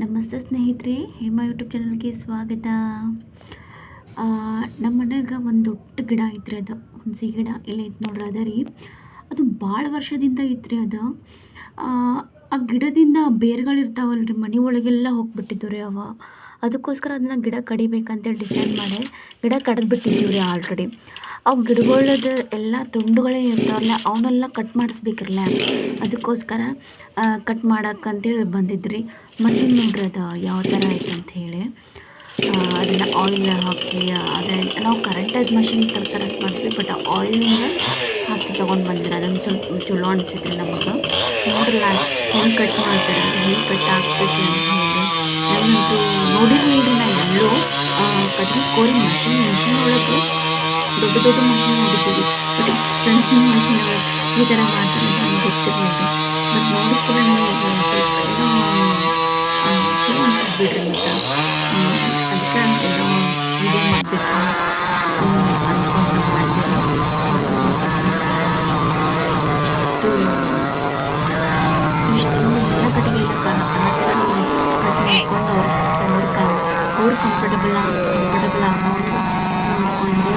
ನಮಸ್ತೆ ಸ್ನೇಹಿತರೆ ಹೇಮಾ ಯೂಟ್ಯೂಬ್ ಚಾನಲ್ಗೆ ಸ್ವಾಗತ. ನಮ್ಮ ಮನೆಯಾಗ ಒಂದು ದೊಡ್ಡ ಗಿಡ ಐತ್ರಿ ಅದು. ಹುಣಸಿ ಗಿಡ ಇಲ್ಲ ಐತೆ ನೋಡ್ರಿ ಅದ ರೀ. ಅದು ಭಾಳ ವರ್ಷದಿಂದ ಐತ್ರಿ ಅದು. ಆ, ಗಿಡದಿಂದ ಬೇರ್ಗಳು ಇರ್ತಾವಲ್ರಿ ಮನೆ ಒಳಗೆಲ್ಲ ಹೋಗ್ಬಿಟ್ಟಿದ್ದು ರೀ ಅವ. ಅದಕ್ಕೋಸ್ಕರ ಅದನ್ನ ಗಿಡ ಕಡಿಬೇಕಂತೇಳಿ ಡಿಸೈಡ್ ಮಾಡಿ ಗಿಡ ಕಡ್ದು ಬಿಟ್ಟಿದ್ದೀವಿ ರೀ ಆಲ್ರೆಡಿ ಅವು ಗಿಡಗಳದ್ದು ಎಲ್ಲ ತುಂಡುಗಳೇ ಇರ್ತಾವಲ್ಲ, ಅವನ್ನೆಲ್ಲ ಕಟ್ ಮಾಡಿಸ್ಬೇಕಿರಲ್ಲ? ಅದಕ್ಕೋಸ್ಕರ ಕಟ್ ಮಾಡೋಕ್ಕಂತೇಳಿ ಬಂದಿದ್ರಿ. ಮತ್ತು ನೋಡ್ರಿ ಅದು? ಯಾವ ಥರ ಐತೆ ಅಂತ ಹೇಳಿ. ಅದನ್ನು ಆಯಿಲ್ ಹಾಕಿ, ಅದೇ, ನಾವು ಕರೆಕ್ಟಾಗಿ ಮಷಿನ್ ಅಂತ ಮಾಡಿದ್ವಿ ಬಟ್ ಆಯಿಲ್ ಹಾಕಿ ತೊಗೊಂಡು ಬಂದಿರ. ಅದನ್ನು ಸ್ವಲ್ಪ ಚಲೋ ಅನಿಸಿದ್ರಿ ನಮಗೆ. ನೋಡ್ರಲ್ಲ, ಹೆಂಗೆ ಕಟ್ ಮಾಡ್ತಾರೆ, ಹೆಂಗೆ ಕಟ್ ಹಾಕ್ಬೇಕು ಅಂತ ಹೇಳಿ. ನಮ್ಮದು ನೋಡಿರ್ಲಿಲ್ರಿ ನಾ ಎಲ್ಲೂ ಕಟ್ಟಿ ಕೋರಿ ಮಷಿನ್ ಮಷಿನ್ ದೊಡ್ಡ ದೊಡ್ಡ ಮಷಿನ್ ನೋಡಿದ್ದೀವಿ ಬಟ್ ಸಣ್ಣ ಸಣ್ಣ ಮಷಿನ್ ಒಳಗೆ ಈ ಥರ ಮಾಡ್ತಾರೆ ಅಂತ ನನಗೆ ಗೊತ್ತಿರಲಿಲ್ಲ ಬಟ್ ನೋಡಿದ ಕೂಡ ನನಗೆ ಸ್ವಲ್ಪ ಏನೋ ಆ, ಚಲೋ ಅನ್ಸಿದ್ದು ಬಿಡ್ರಿ ಅಂತ ಅದಕ್ಕೆ ಏನೋ ವಿಡಿಯೋ ಮಾಡಬೇಕು ಅಂದ್ಕೊಂಡು ಮಾಡಿದೆ ಎಲ್ಲ ಕಡೆಗೆ ಇಲ್ಲ ಕಟ್ಟಿಗೆ ಮಾಡ್ಕೊಂಡು ಅವ್ರ ಅವ್ರ ಅವ್ರು ಕಂಫರ್ಟಬಲ್ ಕಂಫರ್ಟಬಲ್ ಆಗೋ ಒಂದು ಸಣ್ಣ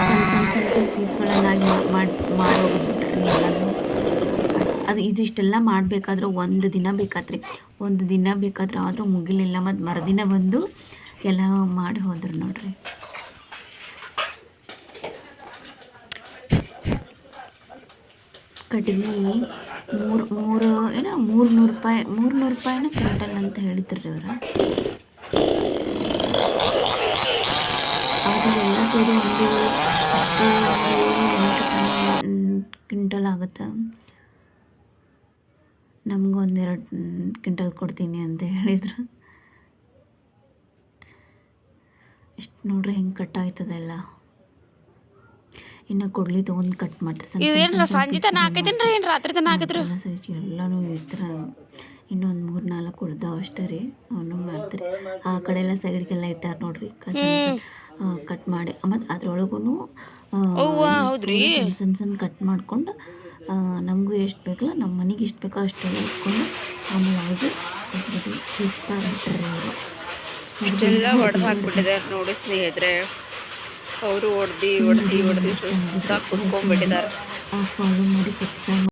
ಸಣ್ಣ ಸಣ್ಣ ಸಣ್ಣ ಪೀಸ್ಗಳನ್ನಾಗಿ ಮಾಡಿ ಮಾಡಿ ಹೋಗ್ಬಿಟ್ರಿ ಎಲ್ಲನೂ ಅದು ಇದಿಷ್ಟೆಲ್ಲ ಮಾಡಬೇಕಾದ್ರೆ ಒಂದು ದಿನ ಬೇಕಾತ್ರಿ. ಒಂದು ದಿನ ಬೇಕಾದ್ರೆ ಆದರೂ ಮುಗಿಲಿಲ್ಲ ಮತ್ತು ಮರುದಿನ ಬಂದು ಎಲ್ಲ ಮಾಡಿ ಹೋದ್ರು ನೋಡ್ರಿ. ಕಟ್ಟಿಗೆ ಮೂರು ಮೂರು, ಏನೋ ಮೂರು ನೂರು ರೂಪಾಯಿ ಮೂರು ನೂರು ರೂಪಾಯಿನ ಕ್ವಿಂಟಲ್ ಅಂತ ಹೇಳಿದ್ರು ಅವರು. ಅದು ಎಲ್ಲ ಸೇರಿ ಒಂದು ಕ್ವಿಂಟಲ್ ಆಗುತ್ತೆ? ನಮಗೊಂದು ಎರಡು ಕ್ವಿಂಟಲ್ ಕೊಡ್ತೀನಿ ಅಂತ ಹೇಳಿದರು. ಎಷ್ಟು ನೋಡ್ರಿ ಹೆಂಗೆ ಕಟ್ ಆಯ್ತದೆಲ್ಲ ಇನ್ನು ಕೊಡ್ಲಿ ತೊಗೊಂಡು ಕಟ್ ಮಾಡ್ತಾರೆ ಇದೇನ್ರ ಸಂಜೆ ತನ ಹಾಕೈತೇನ್ರಿ ಏನು ರಾತ್ರಿ ತನ ಹಾಕಿದ್ರು? ಎಲ್ಲ ಸರಿ ಎಲ್ಲನೂ ಈ ಥರ ಇನ್ನೊಂದು ಮೂರು ನಾಲ್ಕು ಉಳ್ದಾವ ಅಷ್ಟೇ ರೀ. ಅವನು ಮಾಡ್ತಾರೆ. ಆ ಕಡೆ ಎಲ್ಲ ಸೈಡ್ಗೆಲ್ಲ ಇಟ್ಟಾರ ನೋಡ್ರಿ. ಕಟ್ ಮಾಡಿ. ಮತ್ತು ಅದ್ರೊಳಗೂ ಸಣ್ಣ ಸಣ್ಣ ಕಟ್ ಮಾಡ್ಕೊಂಡು ನಮಗೂ ಎಷ್ಟು ಬೇಕಲ್ಲ ನಮ್ಮ ಮನೆಗೆ ಎಷ್ಟು ಬೇಕೋ ಅಷ್ಟೆಲ್ಲ ಇಟ್ಕೊಂಡು ಆಮೇಲೆ ಅವ್ರಿಗೆ ತಿರ್ಸ್ತಾ ಬಿಟ್ಟಾರೆ ಅವರು. ಇಷ್ಟೆಲ್ಲ ಹೊಡೆದು ಹಾಕ್ಬಿಟ್ಟಿದ್ದಾರೆ ನೋಡಿ ಸ್ನೇಹಿತರೆ. ಅವರು ಹೊಡ್ದು ಹೊಡ್ದು ಹೊಡ್ದು ಸುಸ್ತ ಕುತ್ಕೊಂಡ್ಬಿಟ್ಟಿದ್ದಾರೆ. ಫಾಲೋ ಮಾಡಿ ಸಬ್ಸ್ಕ್ರೈಬ್